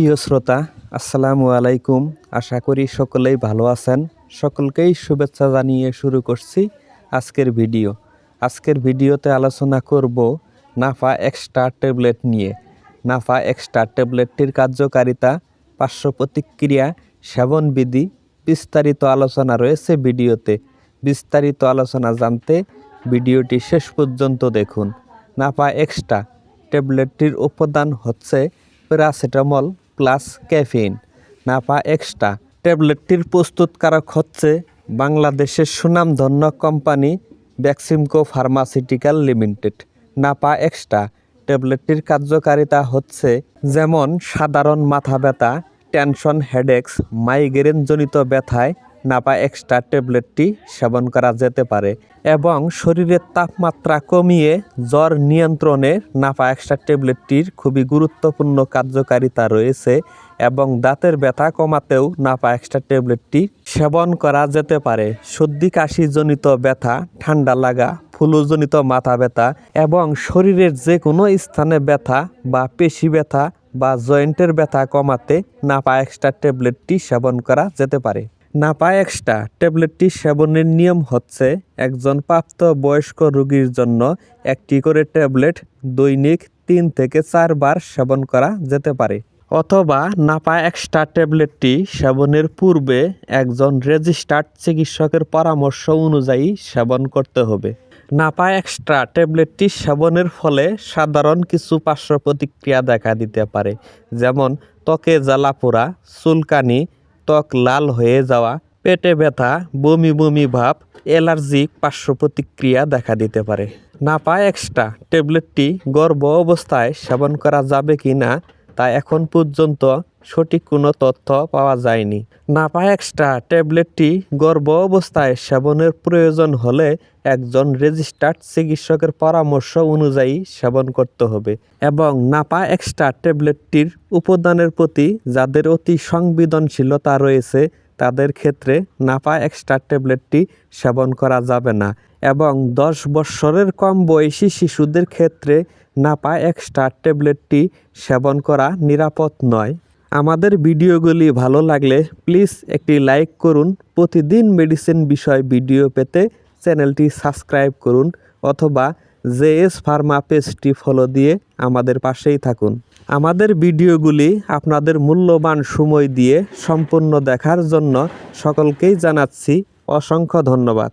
প্রিয় শ্রোতা, আসসালামু আলাইকুম। আশা করি সকলেই ভালো আছেন। সকলকেই শুভেচ্ছা জানিয়ে শুরু করছি আজকের ভিডিও। আজকের ভিডিওতে আলোচনা করব নাফা এক্সট্রা ট্যাবলেট নিয়ে। নাফা এক্সট্রা ট্যাবলেটটির কার্যকারিতা পার্শ্ব প্রতিক্রিয়া সেবনবিধি, বিস্তারিত আলোচনা রয়েছে ভিডিওতে। বিস্তারিত আলোচনা জানতে ভিডিওটি শেষ পর্যন্ত দেখুন। নাফা এক্সট্রা ট্যাবলেটটির উপাদান হচ্ছে paracetamol. Plus caffeine Napa extra. ট্যাবলেটটির প্রস্তুতকারক হচ্ছে বাংলাদেশের সুনামধন্য company Beximco pharmaceutical limited. Napa extra. ট্যাবলেটটির কার্যকারিতা হচ্ছে যেমন সাধারণ মাথা ব্যথা, টেনশন হেডেক্স মাইগ্রেনজনিত ব্যথায় নাপা এক্সট্রা ট্যাবলেটটি সেবন করা যেতে পারে এবং শরীরের তাপমাত্রা কমিয়ে জ্বর নিয়ন্ত্রণে নাপা এক্সট্রা ট্যাবলেটটির খুবই গুরুত্বপূর্ণ কার্যকারিতা রয়েছে এবং দাঁতের ব্যথা কমাতেও নাপা এক্সট্রা ট্যাবলেটটি সেবন করা যেতে পারে। সর্দি, কাশিজনিত ব্যথা, ঠান্ডা লাগা, ফ্লুজনিত মাথা ব্যথা এবং শরীরের যে কোনো স্থানে ব্যথা বা পেশি ব্যথা বা জয়েন্টের ব্যথা কমাতে নাপা এক্সট্রা ট্যাবলেটটি সেবন করা যেতে পারে। নাপা এক্সট্রা ট্যাবলেটটি সেবনের নিয়ম হচ্ছে একজন প্রাপ্ত বয়স্ক রোগীর জন্য একটি করে ট্যাবলেট দৈনিক তিন থেকে চারবার সেবন করা যেতে পারে। অথবা নাপা এক্সট্রা ট্যাবলেটটি সেবনের পূর্বে একজন রেজিস্টার্ড চিকিৎসকের পরামর্শ অনুযায়ী সেবন করতে হবে। নাপা এক্সট্রা ট্যাবলেটটি সেবনের ফলে সাধারণ কিছু পার্শ্ব প্রতিক্রিয়া দেখা দিতে পারে, যেমন ত্বকে জ্বালা পোড়া চুলকানি ত্বক লাল হয়ে যাওয়া, পেটে ব্যথা, বমি বমি ভাব অ্যালার্জিক পার্শ্ব প্রতিক্রিয়া দেখা দিতে পারে। না নাপা এক্সট্রা ট্যাবলেটটি গর্ভ অবস্থায় সেবন করা যাবে কি না তা এখন পর্যন্ত সঠিক কোনো তথ্য পাওয়া যায়নি। নাপা এক্সট্রা ট্যাবলেটটি গর্ভ অবস্থায় সেবনের প্রয়োজন হলে একজন রেজিস্টার্ড চিকিৎসকের পরামর্শ অনুযায়ী সেবন করতে হবে এবং নাপা এক্সট্রা ট্যাবলেটটির উপাদানের প্রতি যাদের অতি সংবেদনশীলতা রয়েছে, তাদের ক্ষেত্রে নাপা এক্সট্রা ট্যাবলেটটি সেবন করা যাবে না এবং দশ বৎসরের কম বয়সী শিশুদের ক্ষেত্রে নাপা এক্সট্রা ট্যাবলেটটি সেবন করা নিরাপদ নয়। আমাদের ভিডিওগুলি ভালো লাগলে প্লিজ একটি লাইক করুন। প্রতিদিন মেডিসিন বিষয় ভিডিও পেতে চ্যানেলটি সাবস্ক্রাইব করুন অথবা জেএস ফার্মা পেজটি ফলো দিয়ে আমাদের পাশেই থাকুন। আমাদের ভিডিওগুলি আপনাদের মূল্যবান সময় দিয়ে সম্পূর্ণ দেখার জন্য সকলকেই জানাচ্ছি অসংখ্য ধন্যবাদ।